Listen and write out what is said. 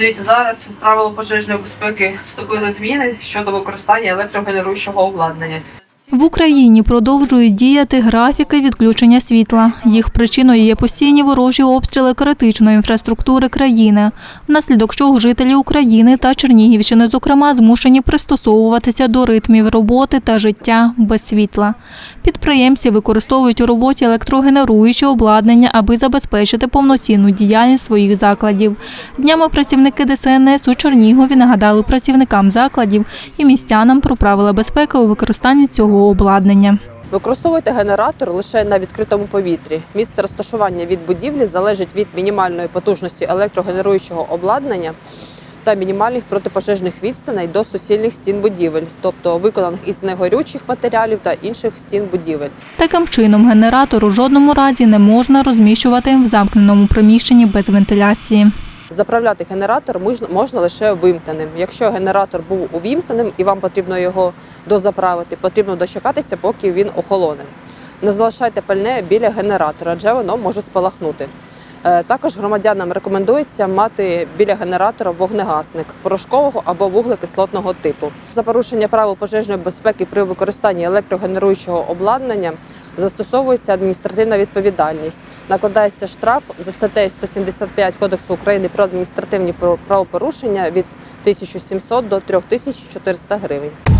Дивіться, зараз в правила пожежної безпеки вступили зміни щодо використання електрогенеруючого обладнання. В Україні продовжують діяти графіки відключення світла. Їх причиною є постійні ворожі обстріли критичної інфраструктури країни, внаслідок чого жителі України та Чернігівщини, зокрема, змушені пристосовуватися до ритмів роботи та життя без світла. Підприємці використовують у роботі електрогенеруюче обладнання, аби забезпечити повноцінну діяльність своїх закладів. Днями працівники ДСНС у Чернігові нагадали працівникам закладів і містянам про правила безпеки у використанні цього обладнання. Використовуйте генератор лише на відкритому повітрі. Місце розташування від будівлі залежить від мінімальної потужності електрогенеруючого обладнання та мінімальних протипожежних відстаней до суцільних стін будівель, тобто виконаних із негорючих матеріалів та інших стін будівель. Таким чином, генератор у жодному разі не можна розміщувати в замкненому приміщенні без вентиляції. Заправляти генератор можна- лише вимкненим. Якщо генератор був увімкненим і вам потрібно його дозаправити, потрібно дочекатися, поки він охолоне. Не залишайте пальне біля генератора, адже воно може спалахнути. Е, Також громадянам рекомендується мати біля генератора вогнегасник порошкового або вуглекислотного типу. За порушення правил пожежної безпеки при використанні електрогенеруючого обладнання застосовується адміністративна відповідальність. Накладається штраф за статтею 175 Кодексу України про адміністративні правопорушення від 1700 до 3400 гривень.